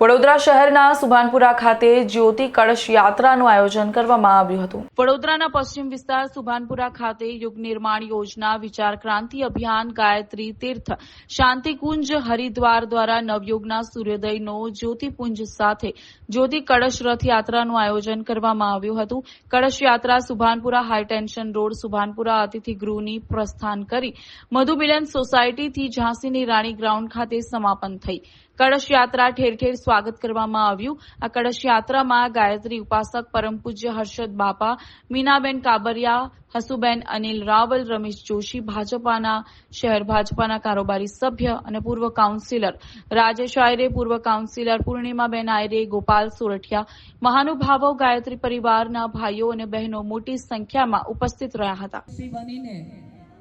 વડોદરા શહેરના સુભાનપુરા ખાતે જ્યોતિ કળશ યાત્રાનું આયોજન કરવામાં આવ્યું હતું. વડોદરાના પશ્ચિમ વિસ્તાર સુભાનપુરા ખાતે યુગ નિર્માણ યોજના, વિચાર ક્રાંતિ અભિયાન, ગાયત્રી તીર્થ શાંતિકુંજ હરિદ્વાર દ્વારા નવયુગના સૂર્યોદયનો જ્યોતિપુંજ સાથે જ્યોતિ કળશ રથ યાત્રાનું આયોજન કરવામાં આવ્યું હતું. કળશ યાત્રા સુભાનપુરા હાઈટેન્શન રોડ સુભાનપુરા અતિથિ ગૃહની પ્રસ્થાન કરી મધુમિલન સોસાયટીથી ઝાંસીની રાણી ગ્રાઉન્ડ ખાતે સમાપન થઈ. કળશ યાત્રા ઠેર ઠેર સ્વાગત કરવામાં આવ્યું. આ કળશ યાત્રામાં ગાયત્રી ઉપાસક પરમ પૂજ્ય હર્ષદ બાપા, મીનાબેન કાબરિયા, હસુબેન અનિલ રાવલ, રમેશ જોશી ભાજપાના શહેર ભાજપાના કારોબારી સભ્ય અને પૂર્વ કાઉન્સિલર, રાજેશ આયરે, પૂર્વ કાઉન્સિલર પૂર્ણિમાબેન આયરે, ગોપાલ સોરઠિયા, મહાનુભાવો, ગાયત્રી પરિવારના ભાઈઓ અને બહેનો મોટી સંખ્યામાં ઉપસ્થિત રહ્યા હતા.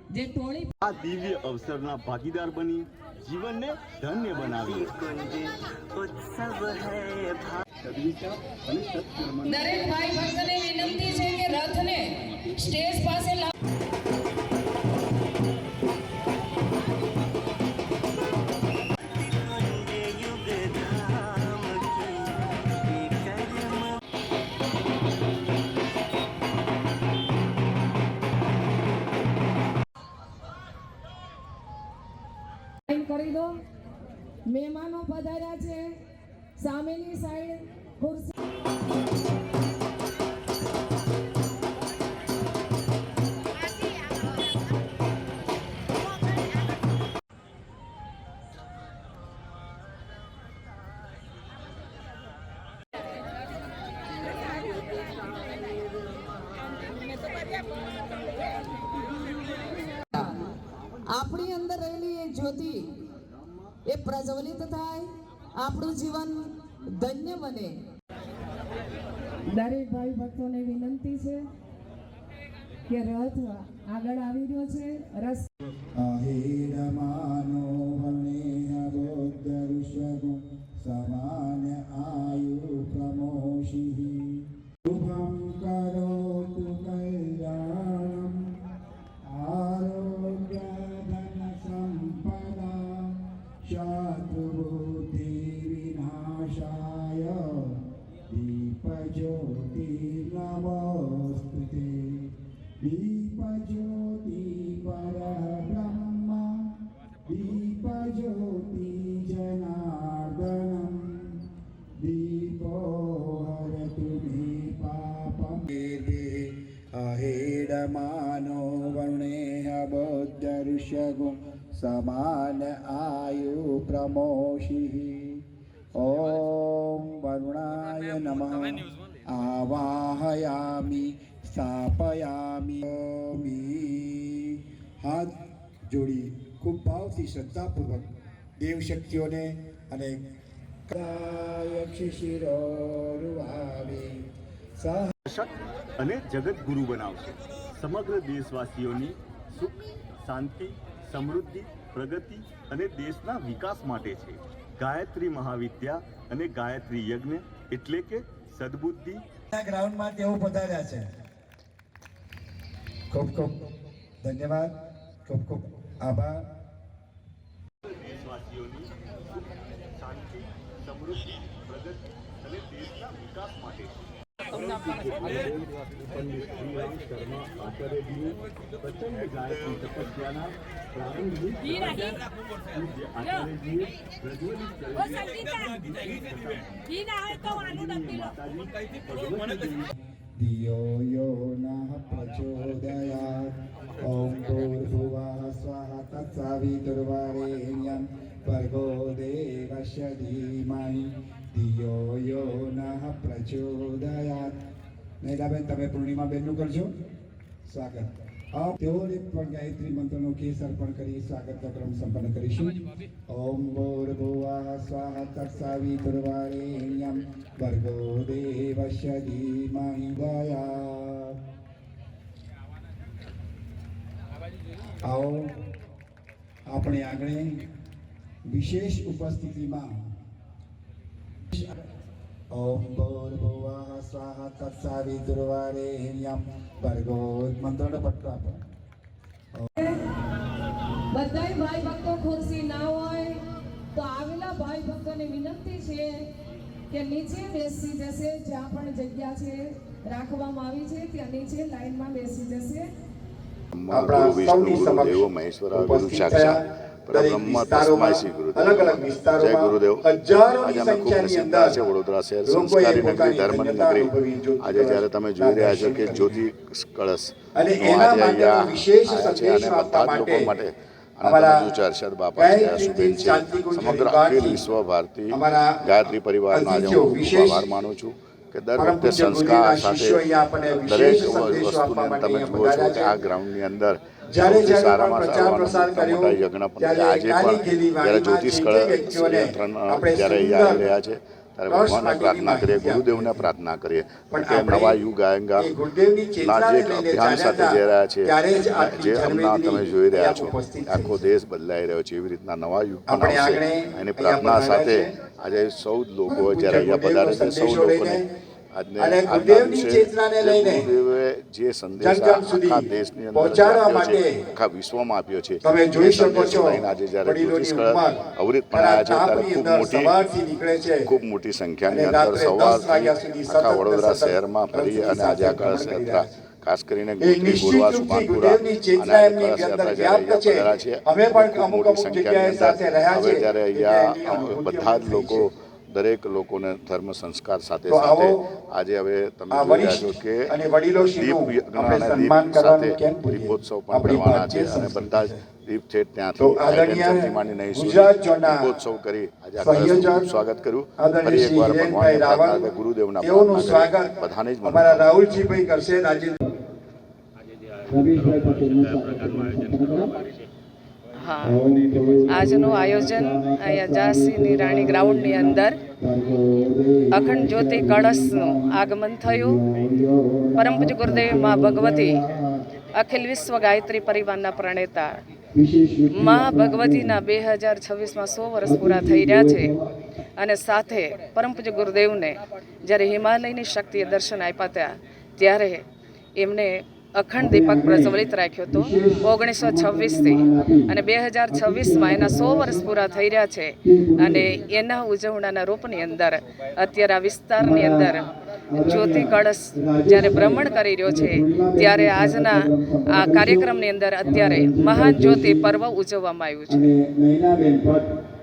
જે ટોળી આ દિવ્ય અવસરના ભાગીદાર બની જીવનને ધન્ય બનાવી. દરેક ભાઈ ભક્તને વિનંતી છે કે રથને સ્ટેજ પાસે લા- કરી દો. મહેમાનો પધાર્યા છે. સામેની સાઈડ ખુરશી અંદર રહેલી એ જ્યોતિ એ પ્રજ્વલિત થાય આપણું જીવન ધન્ય બને. દરેક ભાઈ ભક્તોને વિનંતી છે કે રથ આગળ આવી રહ્યો છે રસ વર્ણેહ બૌદ્ધર્ષગુ સમાન આયુ પ્રમોષિः ॐ वरुणाय नमः आवाहयामि સ્થાપયામિ હાથ જોડી ખૂબ ભાવથી શ્રદ્ધાપૂર્વક દેવ શક્તિઓને અને શિશિરોરુવાવે સહ શક અને જગતગુરુ બનાવશે સમગ્ર દેશવાસીઓની સુખ શાંતિ સમૃદ્ધિ પ્રગતિ અને દેશના વિકાસ માટે છે. ગાયત્રી મહાવિદ્યા અને ગાયત્રી યજ્ઞ એટલે કે સદબુદ્ધિ. ગ્રાઉન્ડમાં તેઓ પધાર્યા છે. ખૂબ ખૂબ ધન્યવાદ. ખૂબ ખૂબ આભાર. દેશવાસીઓની શાંતિ સમૃદ્ધિ પ્રગતિ અને દેશના વિકાસ માટે છે. પંડિત શ્રીરામ શર્મા આચાર્યજીની પ્રચંડ ગાયકની તપસ્યાના પ્રારંભિક પૂજ્ય આચાર્યજીએ પ્રજ્વલિત ધિયો ભર્ગો દેવસ્ય ધીમહિ ધિયો યો ન પ્રચોદયાત નૈલાબેન તમે પૂર્ણિમાબેનનું કરજો. સ્વાગત. તેઓને પણ ગાયત્રી મંત્રનો કેસ અર્પણ કરી સ્વાગતનો ક્રમ સંપન્ન કરીશું. ઓમ ભૂર્ભુવઃ સ્વાહ તત્સવિતુર્વરેણ્યં ભર્ગો દેવસ્ય ધીમહિ દયા આવો આપણે આગળ વિશેષ ઉપસ્થિતિમાં ઓમ भूर्भुवः સ્વાહ તત્સવિતુર્વરેણ્યં भर्गो મંત્રનો આપો બધાય ભાઈ ભક્તો ખુરશી ના હોય તો આવેલા ભાઈ ભક્તોને વિનંતી છે કે નીચે બેસી જશે જ્યાં પણ જગ્યા છે રાખવામાં આવી છે ત્યાં નીચે લાઈનમાં બેસી જશે. આપણા સૌની સમક્ષ મહેશ્વર આવેલું સાક્ષાત. અલગ અલગ વિસ્તારોમાં હજારોની સંખ્યાની અંદર વડોદરા શહેર સંસ્કારી નગરી ધર્મની નગરી. આજે જ્યારે તમે જોઈ રહ્યા છો કે જ્યોતિ કળશ અને એના વિશેષ સંદેશો આપવા માટે અમારા હર્ષદ બાપા સુબેન છે સમગ્ર અખિલ વિશ્વ ભારતી ગાયત્રી પરિવારનો આજે હું આભાર માનું છું. કે દર વખતે સંસ્કાર સાથે દરેક વસ્તુને તમે જુઓ છો કે આ. ગ્રાઉન્ડની અંદર સૌથી સારામાં મોટા મોટા યજ્ઞ પણ આજે પણ જ્યારે જ્યોતિષ કળ નિયંત્રણ જ્યારે અહીંયા આવી રહ્યા છે ત્યારે ભગવાનને પ્રાર્થના કરીએ ગુરુદેવને પ્રાર્થના કરીએ. કે નવા યુગ આયંગા ના જે અભિયાન સાથે જઈ રહ્યા છે જ હમણાં તમે જોઈ રહ્યા છો. આખો દેશ બદલાઈ રહ્યો છે એવી રીતના નવા યુગ પણ આવશે. એની પ્રાર્થના સાથે આજે સૌ લોકો જ્યારે અહીંયા પધારે છે સૌ લોકોને અને ગુરુદેવની ચેતનાને લઈને જે સંદેશ આખા દેશની અંદર પહોંચાડવા માટે આખા વિશ્વમાં આપ્યો છે. તમે જોઈ શકો છો આજે જ્યારે અવરિત પણ છે ત્યારે ખૂબ મોટી નીકળે છે ખૂબ મોટી સંખ્યાની અંદર સવારથી આખા વડોદરા શહેરમાં ફરી અને આજે આ કળશ યાત્રા ખાસ કરીને ગોત્રી ગોરવા સુભાનપુરા અને ચેતના એમની કળશ અંદર યાત્રા જ્યારે છે. અહીંયા છે. અમે પણ ખૂબ અમુક મોટી સંખ્યાની સાથે અંદર રહ્યા હવે છે. જ્યારે અહીંયા બધા જ લોકો દરેક લોકોને ધર્મ સંસ્કાર સાથે સાથે આવો આજે હવે તમે જોઈ રહ્યા છો કે દીપ યજ્ઞ સાથે દીપોત્સવ પણ કરવાના છે અને બધા જ દીપ છે તો ત્યાંથી માંડી નહીં સુધી દીપોત્સવ કરી આજે આ કળશનું સંયોજક ખૂબ સ્વાગત કર્યું ફરી એકવાર ભગવાન પ્રાર્થના ગુરુદેવના પ્રાર્થના સ્વાગત બધાને જ અમારા રાહુલજીભાઈ કરશે રાજેન્દ્ર હા. આજનું આયોજન અહીંયા ઝાંસીની રાણી ગ્રાઉન્ડની અંદર અખંડ જ્યોતિ કળશનું આગમન થયું. પરમ પૂજ ગુરુદેવ મા ભગવતી અખિલ વિશ્વ ગાયત્રી પરિવારના પ્રણેતા મા ભગવતીના બે હજાર છવ્વીસમાં સો વર્ષ પૂરા થઈ રહ્યા છે. અને સાથે પરમ પૂજ્ય ગુરુદેવને જ્યારે હિમાલયની શક્તિએ દર્શન આપ્યા ત્યાં ત્યારે એમને અખંડ દીપક પ્રજ્વલિત રાખ્યો હતો ઓગણીસો છવ્વીસથી. અને બે હજાર છવ્વીસમાં એના સો વર્ષ પૂરા થઈ રહ્યા છે. અને એના ઉજવણાના રૂપની અંદર, અત્યારે આ વિસ્તારની અંદર જ્યોતિ કળશ જ્યારે ભ્રમણ કરી રહ્યો છે, ત્યારે આજના આ કાર્યક્રમની અંદર અત્યારે મહાન જ્યોતિ પર્વ ઉજવવામાં આવ્યું છે.